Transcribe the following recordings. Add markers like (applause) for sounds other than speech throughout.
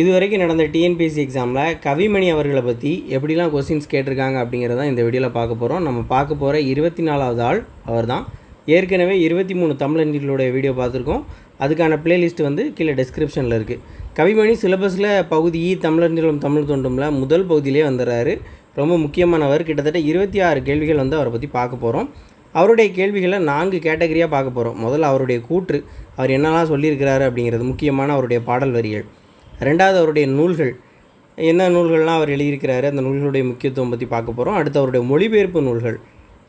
இது வரைக்கும் நடந்த டிஎன்பிஎஸ்சி எக்ஸாமில் கவிமணி அவர்களை பற்றி எப்படிலாம் கொஸ்டின்ஸ் கேட்டிருக்காங்க அப்படிங்கிறத இந்த வீடியோவில் பார்க்க போகிறோம் நம்ம பார்க்க போகிற இருபத்தி நாலாவது ஆள் அவர் தான் ஏற்கனவே இருபத்தி மூணு தமிழர்களுடைய வீடியோ பார்த்துருக்கோம். அதுக்கான பிளேலிஸ்ட் வந்து கீழே டிஸ்கிரிப்ஷனில் இருக்குது கவிமணி சிலபஸில் பகுதி இ தமிழர்களும் தமிழ் தோண்டும்ல முதல் பகுதியிலே வந்துடுறாரு ரொம்ப முக்கியமானவர். கிட்டத்தட்ட இருபத்தி ஆறு கேள்விகள் வந்து அவரை பற்றி பார்க்க போகிறோம் அவருடைய கேள்விகளை நான்கு கேட்டகரியாக பார்க்க போகிறோம் முதல்ல அவருடைய கூற்று அவர் என்னெல்லாம் சொல்லியிருக்கிறாரு அப்படிங்கிறது முக்கியமான அவருடைய பாடல் வரிகள். ரெண்டாவது அவருடைய நூல்கள். என்ன நூல்கள்லாம் அவர் எழுதியிருக்கிறாரு அந்த நூல்களுடைய முக்கியத்துவம் பற்றி பார்க்க போகிறோம் அடுத்து அவருடைய மொழிபெயர்ப்பு நூல்கள்.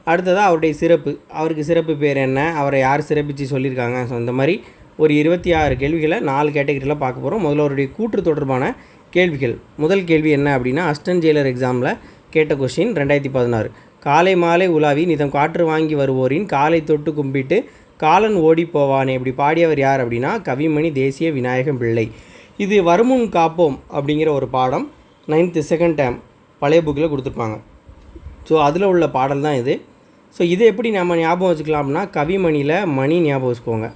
அடுத்ததாக அவருடைய சிறப்பு. அவருக்கு சிறப்பு பேர் என்ன? அவரை யார் சிறப்பித்து சொல்லியிருக்காங்க? ஸோ இந்த மாதிரி ஒரு இருபத்தி ஆறு கேள்விகளை நாலு கேட்டகரியில் பார்க்க போகிறோம் முதல்ல அவருடைய கூற்று தொடர்பான கேள்விகள். முதல் கேள்வி என்ன அப்படின்னா அஸ்டன் ஜெயிலர் எக்ஸாமில் கேட்ட கொஷின் ரெண்டாயிரத்தி பதினாறு. காலை மாலை உலாவி நிதம் காற்று வாங்கி வருவோரின் காலை தொட்டு கும்பிட்டு காலன் ஓடி போவானே இப்படி பாடியவர் யார் அப்படின்னா கவிமணி தேசிய விநாயகம் பிள்ளை. இது வருமுன் காப்போம் அப்படிங்கிற ஒரு பாடம் நைன்த்து செகண்ட் டேம் பழைய புக்கில் கொடுத்துருப்பாங்க. ஸோ அதில் உள்ள பாடல் தான் இது. ஸோ இதை எப்படி நம்ம ஞாபகம் வச்சுக்கலாம் அப்படின்னா கவிமணியில் மணி ஞாபகம் வச்சுக்கோங்க.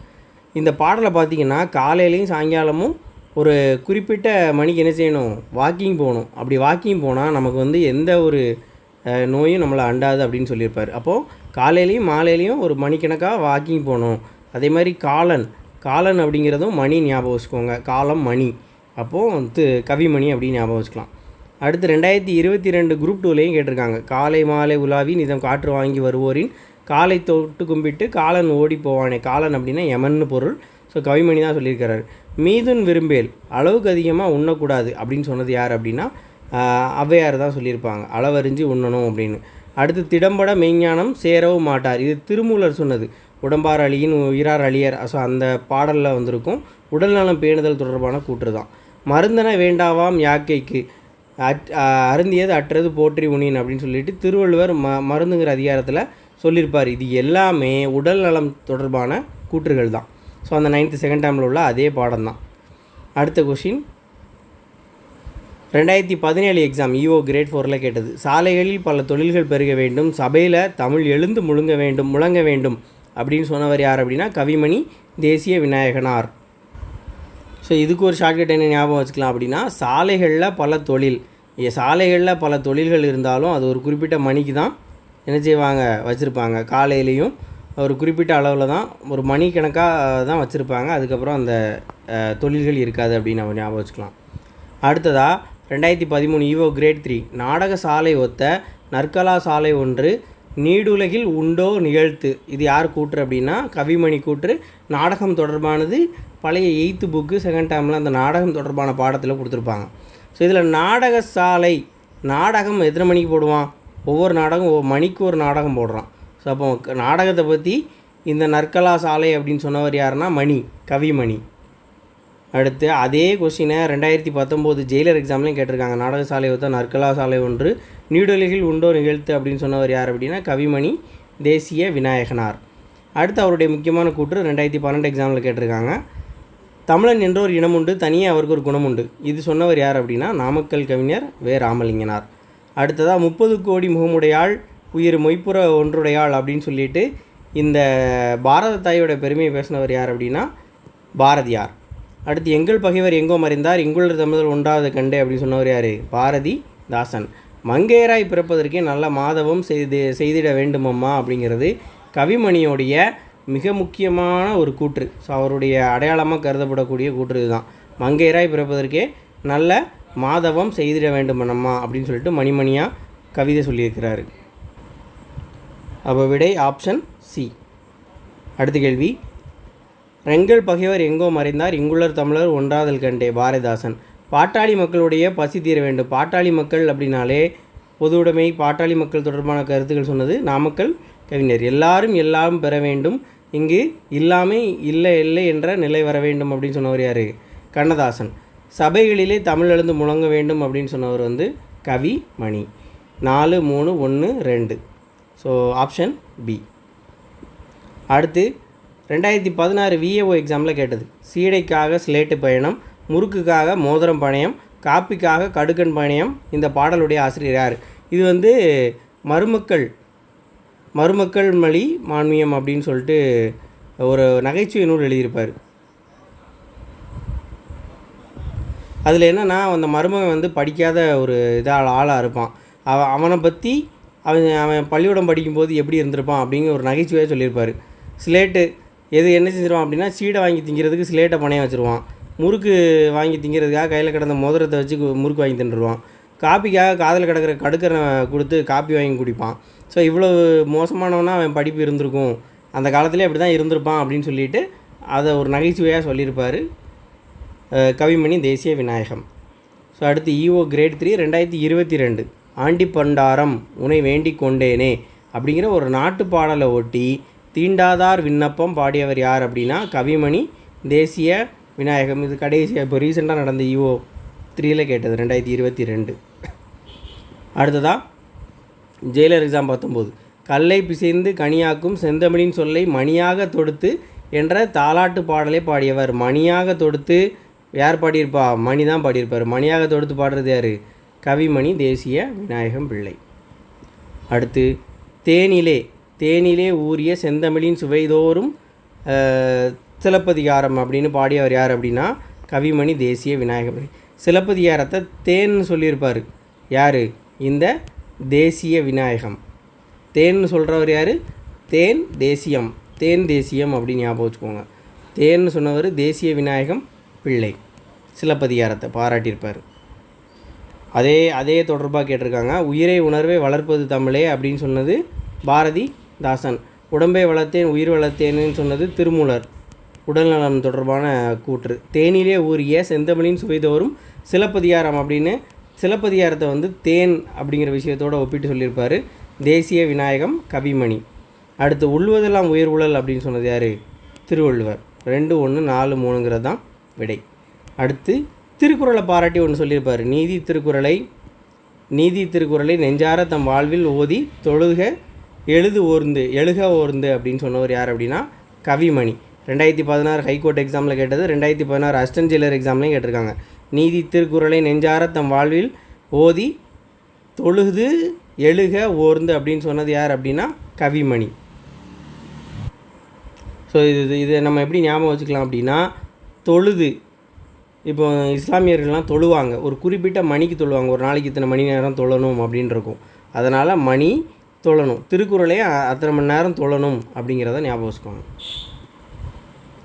இந்த பாடலை பார்த்தீங்கன்னா காலையிலையும் சாயங்காலமும் ஒரு குறிப்பிட்ட மணிக்கு என்ன செய்யணும்? வாக்கிங் போகணும். அப்படி வாக்கிங் போனால் நமக்கு வந்து எந்த ஒரு நோயும் நம்மளை அண்டாது அப்படின்னு சொல்லியிருப்பார். அப்போது காலையிலையும் மாலையிலையும் ஒரு மணிக்கணக்காக வாக்கிங் போகணும். அதே மாதிரி காலன் காலன் அப்படிங்கிறதும் மணி ஞாபகம் வச்சுக்கோங்க. காலம் மணி. அப்போது வந்து கவிமணி அப்படின்னு ஞாபகம் வச்சுக்கலாம். அடுத்து ரெண்டாயிரத்தி இருபத்தி ரெண்டு குரூப் டூலையும் கேட்டிருக்காங்க. காலை மாலை உலாவி நிதம் காற்று வாங்கி வருவோரின் காலை தொட்டு கும்பிட்டு காலன் ஓடி போவானே. காலன் அப்படின்னா யமன்னு பொருள். ஸோ கவிமணி தான் சொல்லியிருக்கிறாரு. மீதுன் விரும்பேல் அளவுக்கு அதிகமாக உண்ணக்கூடாது அப்படின்னு சொன்னது யார் அப்படின்னா ஔவையார் தான் சொல்லியிருப்பாங்க. அளவறிஞ்சு உண்ணணும் அப்படின்னு. அடுத்து திடம்பட மெய்ஞானம் சேரவும் மாட்டார். இது திருமூலர் சொன்னது. உடம்பார் அழியின் உயிரார் அழியர் ஸோ அந்த பாடலில் வந்திருக்கும் உடல்நலம் பேணுதல் தொடர்பான கூற்று தான் மருந்தன வேண்டாவாம் யாக்கைக்கு. அட் அருந்தியது அற்றது போற்றி உனியன் அப்படின்னு சொல்லிட்டு திருவள்ளுவர் ம மருந்துங்கிற அதிகாரத்தில் சொல்லியிருப்பார் இது எல்லாமே உடல் நலம் தொடர்பான கூற்றுகள் தான் ஸோ அந்த நைன்த்து செகண்ட் டேமில் உள்ள அதே பாடம் தான் அடுத்த கொஷின் ரெண்டாயிரத்தி பதினேழு எக்ஸாம் இஓ கிரேட் ஃபோரில் கேட்டது. சாலைகளில் பல தொழில்கள் பெருக வேண்டும். சபையில் தமிழ் எழுந்து முழுங்க வேண்டும் முழங்க வேண்டும். அப்படின்னு சொன்னவர் யார் அப்படின்னா கவிமணி தேசிய விநாயகனார். ஸோ இதுக்கு ஒரு ஷார்ட்கட் என்ன ஞாபகம் வச்சுக்கலாம் அப்படின்னா சாலைகளில் பல தொழில். சாலைகளில் பல தொழில்கள் இருந்தாலும் அது ஒரு குறிப்பிட்ட மணிக்கு தான் என்ன செய்வாங்க? வச்சுருப்பாங்க. காலையிலையும் ஒரு குறிப்பிட்ட அளவில் தான் ஒரு மணி கணக்காக தான் வச்சுருப்பாங்க. அதுக்கப்புறம் அந்த தொழில்கள் இருக்காது அப்படின்னு நம்ம ஞாபகம் வச்சுக்கலாம். அடுத்ததாக ரெண்டாயிரத்தி பதிமூணு ஈவோ கிரேட் த்ரீ நாடக சாலை ஒத்த நற்கலா சாலை ஒன்று நீடுலகில் உண்டோ நிகழ்த்து. இது யார் கூற்று அப்படின்னா கவிமணி கூற்று. நாடகம் தொடர்பானது பழைய எயித்து புக்கு செகண்ட் டைமில் அந்த நாடகம் தொடர்பான பாடத்தில் கொடுத்துருப்பாங்க. ஸோ இதில் நாடக சாலை நாடகம் எத்தனை மணிக்கு போடுவான்? ஒவ்வொரு நாடகம் ஒவ்வொரு மணிக்கு ஒரு நாடகம் போடுறான். ஸோ அப்போ நாடகத்தை பற்றி இந்த நற்கலா சாலை அப்படின்னு சொன்னவர் யாருன்னா மணி கவிமணி. அடுத்து அதே கொஸ்டினை ரெண்டாயிரத்தி பத்தொம்போது ஜெயிலர் எக்ஸாம்லையும் கேட்டிருக்காங்க. நாடக சாலை ஒத்த நற்கலா சாலை ஒன்று நியூடெல்லியில் உண்டோ நிகழ்த்து அப்படின்னு சொன்னவர் யார் அப்படின்னா கவிமணி தேசிய விநாயகனார். அடுத்து அவருடைய முக்கியமான கூற்று ரெண்டாயிரத்தி பன்னெண்டு எக்ஸாமில் கேட்டிருக்காங்க. தமிழன் என்ற ஒரு இனம் உண்டு தனியே அவருக்கு ஒரு குணம் உண்டு. இது சொன்னவர் யார் அப்படின்னா நாமக்கல் கவிஞர் வே. ராமலிங்கனார். அடுத்ததாக முப்பது கோடி முகமுடையாள் உயிர் மொய்ப்புற ஒன்றுடையாள் அப்படின்னு சொல்லிட்டு இந்த பாரத தாயோட பெருமையை பேசினவர் யார் அப்படின்னா பாரதியார். அடுத்து எங்கள் பகைவர் எங்கோ மறைந்தார் இங்குள்ள தமிழர் ஒன்றாவது கண்டு அப்படின்னு சொன்னவர் யார்? பாரதி தாசன். மங்கையராய் பிறப்பதற்கே நல்ல மாதவம் செய்து செய்திட வேண்டுமம்மா அப்படிங்கிறது கவிமணியோடைய மிக முக்கியமான ஒரு கூற்று. ஸோ அவருடைய அடையாளமாக கருதப்படக்கூடிய கூற்று இதுதான். மங்கையராய் பிறப்பதற்கே நல்ல மாதவம் செய்திட வேண்டுமனம்மா அப்படின்னு சொல்லிட்டு மணிமணியாக கவிதை சொல்லியிருக்கிறாரு. அப்போ விடை ஆப்ஷன் சி. அடுத்த கேள்வி ரெங்கல் பகைவர் எங்கோ மறைந்தார். இங்குள்ளர் தமிழர் ஒன்றாதல் கண்டே பாரதிதாசன். பாட்டாளி மக்களுடைய பசி தீர வேண்டும். பாட்டாளி மக்கள் அப்படின்னாலே பொதுவுடைமை பாட்டாளி மக்கள் தொடர்பான கருத்துக்கள் சொன்னது நாமக்கல் கவிஞர். எல்லாரும் எல்லாரும் பெற வேண்டும். இங்கு இல்லாமல் இல்லை இல்லை என்ற நிலை வர வேண்டும் அப்படின்னு சொன்னவர் யார்? கண்ணதாசன். சபைகளிலே தமிழ் எழுந்து முழங்க வேண்டும் அப்படின்னு சொன்னவர் வந்து கவி மணி. நாலு மூணு ஒன்று ரெண்டு. ஸோ ஆப்ஷன் பி அடுத்து ரெண்டாயிரத்தி பதினாறு விஏஓ எக்ஸாமில் கேட்டது. சீடைக்காக ஸ்லேட்டு பயணம் முறுக்குக்காக மோதிரம் பணையம் காப்பிக்காக கடுக்கன் பணையம் இந்த பாடலுடைய ஆசிரியர் யார்? இது வந்து மருமக்கள் மருமக்கள் மலி மான்மியம் அப்படின்னு சொல்லிட்டு ஒரு நகைச்சுவை நூல் எழுதியிருப்பார். அதில் என்னென்னா அந்த மருமகன் வந்து படிக்காத ஒரு இதாக ஆளாக இருப்பான். அவன் அவனை பற்றி அவன் அவன் பள்ளிக்கூடம் படிக்கும்போது எப்படி இருந்திருப்பான் அப்படிங்கிற ஒரு நகைச்சுவையாக சொல்லியிருப்பார். ஸ்லேட்டு எது என்ன செஞ்சிருவான் அப்படின்னா சீடை வாங்கி திங்கிறதுக்கு ஸ்லேட்டை பணையம் வச்சுருவான். முறுக்கு வாங்கி திங்கிறதுக்காக கையில் கிடந்த மோதிரத்தை வச்சு முறுக்கு வாங்கி தின்றுருவான் காப்பிக்காக காதில் கிடக்கிற கடுக்கரை கொடுத்து காப்பி வாங்கி குடிப்பான். ஸோ இவ்வளோ மோசமானவனா அவன் படிப்பு இருந்திருக்கும். அந்த காலத்திலே அப்படி தான் இருந்திருப்பான் அப்படின்னு சொல்லிட்டு அதை ஒரு நகைச்சுவையாக சொல்லியிருப்பார் கவிமணி தேசிய விநாயகம். ஸோ அடுத்து இஓ கிரேட் த்ரீ ரெண்டாயிரத்தி இருபத்தி ரெண்டு. ஆண்டி பண்டாரம் உனை வேண்டிக் கொண்டேனே அப்படிங்கிற ஒரு நாட்டு பாடலை ஒட்டி தீண்டாதார் விண்ணப்பம் பாடியவர் யார் அப்படின்னா கவிமணி தேசிய விநாயகம். இது கடைசியாக இப்போ ரீசெண்டாக நடந்த இஓ த்ரீயில் கேட்டது ரெண்டாயிரத்தி இருபத்தி ரெண்டு. அடுத்ததாக ஜெயிலர் எக்ஸாம் பத்தொம்போது. கல்லை பிசைந்து கனியாக்கும் செந்தமிழின் சொல்லை மணியாக தொடுத்து என்ற தாலாட்டு பாடலை பாடியவர். மணியாக தொடுத்து யார் பாடியிருப்பா? மணி தான் பாடியிருப்பார். மணியாக தொடுத்து பாடுறது யார்? கவிமணி தேசிய விநாயகம் பிள்ளை. அடுத்து தேனிலே தேனிலே ஊறிய செந்தமிழின் சுவைதோறும் சிலப்பதிகாரம் அப்படின்னு பாடியவர் யார் அப்படின்னா கவிமணி தேசிய விநாயகம் பிள்ளை சிலப்பதிகாரத்தை தேன்னு சொல்லியிருப்பார். யார்? இந்த தேசிய விநாயகம். தேன்னு சொல்கிறவர் யார்? தேன் தேசியம். தேன் தேசியம் அப்படின்னு ஞாபகம் வச்சுக்கோங்க. தேன்னு சொன்னவர் தேசிய விநாயகம் பிள்ளை. சிலப்பதிகாரத்தை பாராட்டியிருப்பார். அதே அதே தொடர்பாக கேட்டிருக்காங்க. உயிரை உணர்வை வளர்ப்பது தமிழே அப்படின்னு சொன்னது பாரதி தாசன். உடம்பை வளர்த்தேன் உயிர் வளர்த்தேன்னு சொன்னது திருமூலர். உடல்நலம் தொடர்பான கூற்று. தேனிலே ஊறிய செந்தமிழின் சுவைதோறும் சிலப்பதிகாரம் அப்படின்னு சிலப்பதிகாரத்தை வந்து தேன் அப்படிங்கிற விஷயத்தோட ஒப்பிட்டு சொல்லியிருப்பார். தேசிய விநாயகம் கவிமணி. அடுத்து உள்ளுவதெல்லாம் உயிர் உழல் அப்படின்னு சொன்னது யார்? திருவள்ளுவர். ரெண்டு ஒன்று நாலு மூணுங்கிறது தான் விடை. அடுத்து திருக்குறளை பாராட்டி ஒன்று சொல்லியிருப்பார். நீதி திருக்குறளை நீதி திருக்குறளை நெஞ்சார தம் வாழ்வில் ஓதி தொழுக எழுது ஓர்ந்து எழுக ஓர்ந்து அப்படின்னு சொன்னவர் யார் அப்படின்னா கவிமணி. ரெண்டாயிரத்தி பதினாறு ஹைகோர்ட் எக்ஸாமில் கேட்டது ரெண்டாயிரத்தி பதினாறு அசிஸ்டன்ட் ஜெயிலர் எக்ஸாம்லையும் கேட்டிருக்காங்க. நீதி திருக்குறளை நெஞ்சார தம் வாழ்வில் ஓதி தொழுது எழுக ஓர்ந்து அப்படின்னு சொன்னது யார் அப்படின்னா கவிமணி. ஸோ இது இது- இதை நம்ம எப்படி ஞாபகம் வச்சுக்கலாம் அப்படின்னா தொழுது. இப்போ இஸ்லாமியர்கள்லாம் தொழுவாங்க. ஒரு குறிப்பிட்ட மணிக்கு தொழுவாங்க. ஒரு நாளைக்கு இத்தனை மணி நேரம் தொழணும் அப்படின்னு இருக்கும். அதனால் மணி தொழணும். திருக்குறளையும் அத்தனை மணி நேரம் தொழணும் அப்படிங்கிறத ஞாபகம் வச்சுக்கோங்க.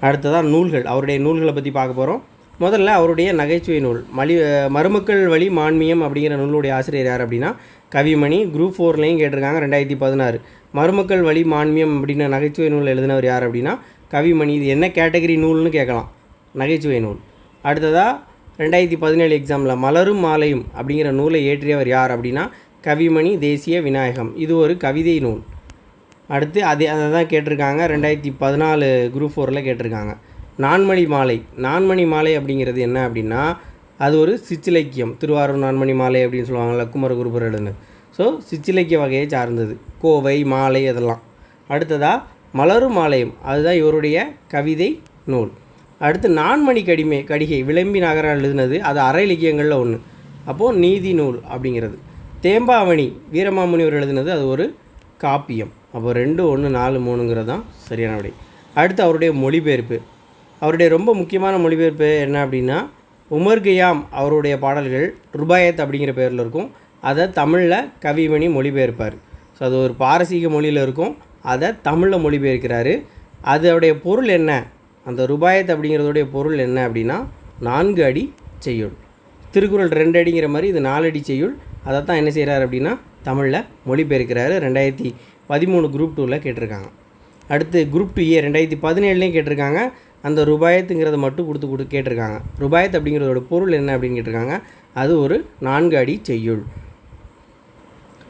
அடுத்ததாக நூல்கள். அவருடைய நூல்களை பற்றி பார்க்க போகிறோம் முதல்ல அவருடைய நகைச்சுவை நூல். மலி மருமக்கள் வழி மான்மியம் அப்படிங்கிற நூலுடைய ஆசிரியர் யார் அப்படின்னா கவிமணி குரூப் ஃபோர்லேயும் கேட்டிருக்காங்க ரெண்டாயிரத்தி பதினாறு. மருமக்கள் வழி மான்மியம் அப்படின்னு நகைச்சுவை நூல் எழுதினவர் யார் அப்படின்னா கவிமணி. இது என்ன கேட்டகரி நூல்னு கேட்கலாம். நகைச்சுவை நூல். அடுத்ததாக ரெண்டாயிரத்தி பதினேழு எக்ஸாமில் மலரும் மாலையும் அப்படிங்கிற நூலை இயற்றியவர் யார் அப்படின்னா கவிமணி தேசிய விநாயகம். இது ஒரு கவிதை நூல். அடுத்து அதே அதை தான் கேட்டிருக்காங்க. ரெண்டாயிரத்தி பதினாலு குரூப் ஃபோரில் கேட்டிருக்காங்க. நான்மணி மாலை. நான்மணி மாலை அப்படிங்கிறது என்ன அப்படின்னா அது ஒரு சிற்றிலக்கியம். திருவாரூர் நான்மணி மாலை அப்படின்னு சொல்லுவாங்கள்ல குமர குருபர் எழுதுனது ஸோ சிற்றிலக்கிய வகையை சார்ந்தது. கோவை மாலை அதெல்லாம். அடுத்ததாக மலரும் மாலையும் அதுதான் இவருடைய கவிதை நூல். அடுத்து நான்மணி கடிமை கடிகை விளம்பி நகரம் எழுதுனது அது அரை இலக்கியங்களில் ஒன்று அப்போது நீதி நூல் அப்படிங்கிறது. தேம்பாவணி வீரமாமுனிவர் எழுதினது அது ஒரு காப்பியம். அப்போ ரெண்டு ஒன்று நாலு மூணுங்கிறது தான் சரியான விடை. அடுத்து அவருடைய மொழிபெயர்ப்பு. அவருடைய ரொம்ப முக்கியமான மொழிபெயர்ப்பு என்ன அப்படின்னா உமர் கயாம் அவருடைய பாடல்கள் ருபாயத் அப்படிங்கிற பேரில் இருக்கும். அதை தமிழில் கவிமணி மொழிபெயர்ப்பார். ஸோ அது ஒரு பாரசீக மொழியில் இருக்கும். அதை தமிழில் மொழிபெயர்க்கிறாரு. அதோடைய பொருள் என்ன? அந்த ருபாயத் அப்படிங்கிறதுடைய பொருள் என்ன அப்படின்னா நான்கு அடி செய்யுள். திருக்குறள் ரெண்டு அடிங்கிற மாதிரி இது நாலடி செய்யுள். அதை தான் என்ன செய்கிறாரு அப்படின்னா தமிழில் மொழிபெயர்க்கிறாரு. ரெண்டாயிரத்தி பதிமூணு குரூப் டூவில் கேட்டிருக்காங்க. அடுத்து குரூப் டூ ஏ ரெண்டாயிரத்தி பதினேழுலேயும் கேட்டிருக்காங்க. அந்த ருபாயத்துங்கிறத மட்டும் கொடுத்து கொடு கேட்டிருக்காங்க. ருபாயத் அப்படிங்கிறதோட பொருள் என்ன அப்படின்னு கேட்டிருக்காங்க. அது ஒரு நான்கு அடி செய்யுள்.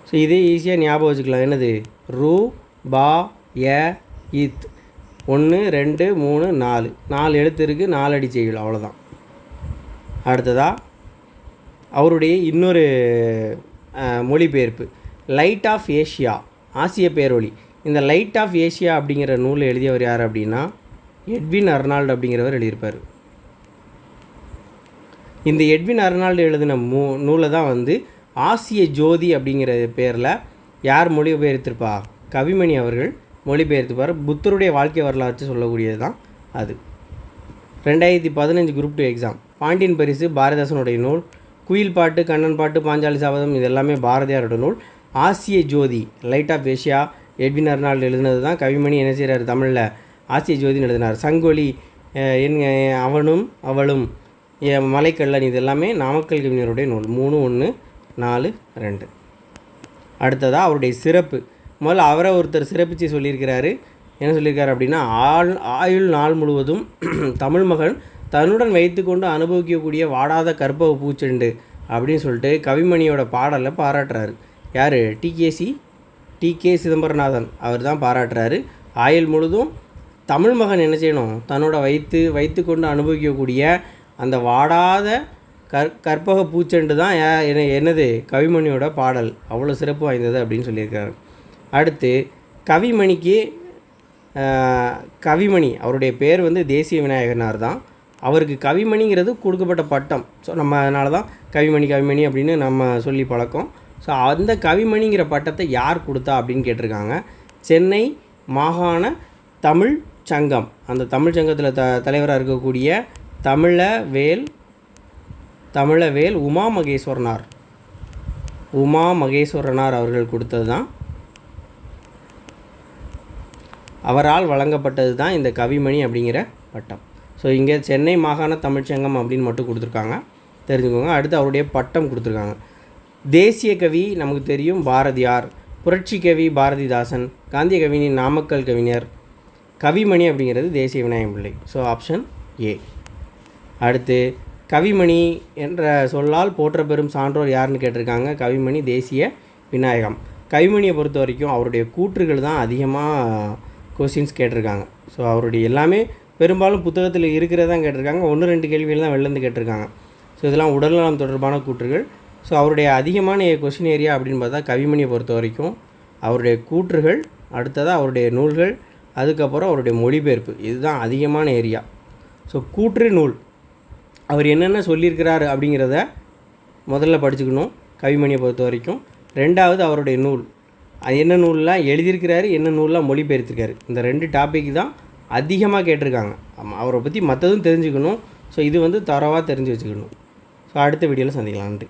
ஸோ இதே ஈஸியாக ஞாபகம் வச்சுக்கலாம். என்னது? ரூ பா ய இத். ஒன்று ரெண்டு மூணு நாலு. நாலு எழுத்து இருக்குது நாலு அடி செய்யுள். அவ்வளோதான் அடுத்ததாக அவருடைய இன்னொரு மொழிபெயர்ப்பு லைட் ஆஃப் ஏஷியா ஆசிய பேரொழி. இந்த லைட் ஆஃப் ஏஷியா அப்படிங்கிற நூலை எழுதியவர் யார் அப்படின்னா எட்வின் அர்னால்டு அப்படிங்கிறவர் எழுதியிருப்பார். இந்த எட்வின் அர்னால்டு எழுதின மூ நூலை தான் வந்து ஆசிய ஜோதி அப்படிங்கிற பேரில் யார் மொழிபெயர்த்திருப்பா? கவிமணி அவர்கள் மொழிபெயர்த்துப்பார் புத்தருடைய வாழ்க்கை வரலாற்று சொல்லக்கூடியது தான் அது. ரெண்டாயிரத்தி பதினஞ்சு குரூப் டூ எக்ஸாம் பாண்டியன் பரிசு பாரதாசனுடைய நூல் குயில் பாட்டு கண்ணன் பாட்டு பாஞ்சாலி சாபதம் இது எல்லாமே பாரதியாரோட நூல். Asiya Jothi light of Asia Edwin Arnold எழுதினது தான். கவிமணி என்ன செய்கிறார் தமிழில் ஆசிய ஜோதின்னு எழுதினார். சங்கொலி என் அவனும் அவளும் மலைக்கல்லன் இது எல்லாமே நாமக்கல் கவிஞருடைய நூல். மூணு ஒன்று நாலு ரெண்டு. அடுத்ததாக அவருடைய சிறப்பு. முதல்ல அவரை ஒருத்தர் சிறப்பித்து சொல்லியிருக்கிறாரு. என்ன சொல்லியிருக்காரு அப்படின்னா ஆள் ஆயுள் நாள் முழுவதும் (clears throat) தமிழ் மகன் தன்னுடன் வைத்துக்கொண்டு அனுபவிக்கக்கூடிய வாடாத கற்பக பூச்செண்டு அப்படின்னு சொல்லிட்டு கவிமணியோட பாடலை பாராட்டுறாரு. யார்? டிகேசி டிகே சிதம்பரநாதன் அவர் தான் பாராட்டுறாரு. ஆயுள் முழுதும் தமிழ் மகன் என்ன செய்யணும்? தன்னோட வைத்து வைத்துக்கொண்டு அனுபவிக்கக்கூடிய அந்த வாடாத கற் கற்பக பூச்செண்டு தான் யா- என்ன- என்னது? கவிமணியோட பாடல். அவ்வளோ சிறப்பு வாய்ந்தது அப்படின்னு சொல்லியிருக்காரு. அடுத்து கவிமணிக்கு கவிமணி அவருடைய பேர் வந்து தேசிய விநாயகனார் தான். அவருக்கு கவிமணிங்கிறது கொடுக்கப்பட்ட பட்டம். ஸோ நம்ம அதனால தான் கவிமணி கவிமணி அப்படின்னு நம்ம சொல்லி பழக்கம். ஸோ அந்த கவிமணிங்கிற பட்டத்தை யார் கொடுத்தா அப்படின்னு கேட்டிருக்காங்க. சென்னை மாகாண தமிழ் சங்கம். அந்த தமிழ் சங்கத்தில் த தலைவராக இருக்கக்கூடிய தமிழ வேல் தமிழவேல் உமா மகேஸ்வரனார். உமா மகேஸ்வரனார் அவர்கள் கொடுத்தது தான். அவரால் வழங்கப்பட்டது தான் இந்த கவிமணி அப்படிங்கிற பட்டம். ஸோ இங்கே சென்னை மாகாண தமிழ்ச்சங்கம் அப்படின்னு மட்டும் கொடுத்துருக்காங்க. தெரிஞ்சுக்கோங்க. அடுத்து அவருடைய பட்டம் கொடுத்துருக்காங்க. தேசிய கவி நமக்கு தெரியும் பாரதியார் புரட்சி கவி பாரதிதாசன் காந்திய கவிஞர் நாமக்கல் கவிஞர் கவிமணி அப்படிங்கிறது தேசிய விநாயகம் பிள்ளை. ஸோ ஆப்ஷன் ஏ அடுத்து கவிமணி என்ற சொல்லால் போற்ற பெறும் சான்றோர் யாருன்னு கேட்டிருக்காங்க. கவிமணி தேசிய விநாயகம். கவிமணியை பொறுத்த வரைக்கும் அவருடைய கூற்றுகள் தான் அதிகமாக கொஸ்டின்ஸ் கேட்டிருக்காங்க. ஸோ அவருடைய எல்லாமே பெரும்பாலும் புத்தகத்தில் இருக்கிறதான் கேட்டிருக்காங்க. ஒன்று ரெண்டு கேள்விகள் தான் வெளிலேருந்து கேட்டிருக்காங்க. ஸோ இதெல்லாம் உடல்நலம் தொடர்பான கூற்றுகள். ஸோ அவருடைய அதிகமான கொஸ்டின் ஏரியா அப்படின்னு பார்த்தா கவிமணியை பொறுத்த வரைக்கும் அவருடைய கூற்றுகள் அடுத்ததாக அவருடைய நூல்கள் அதுக்கப்புறம் அவருடைய மொழிபெயர்ப்பு. இதுதான் அதிகமான ஏரியா ஸோ கூற்று நூல். அவர் என்னென்ன சொல்லியிருக்கிறாரு அப்படிங்கிறத முதல்ல படிச்சுக்கணும் கவிமணியை பொறுத்த வரைக்கும். ரெண்டாவது அவருடைய நூல். அது என்ன நூல்லாம் எழுதியிருக்கிறாரு என்ன நூல்லாம் மொழிபெயர்த்திருக்காரு. இந்த ரெண்டு டாபிக் தான் அதிகமாக கேட்டிருக்காங்க. அவரை பற்றி மற்றதும் தெரிஞ்சுக்கணும். ஸோ இது வந்து தரவாக தெரிஞ்சு வச்சுக்கணும். ஸோ அடுத்த வீடியோவில் சந்திக்கலாம். நன்றி.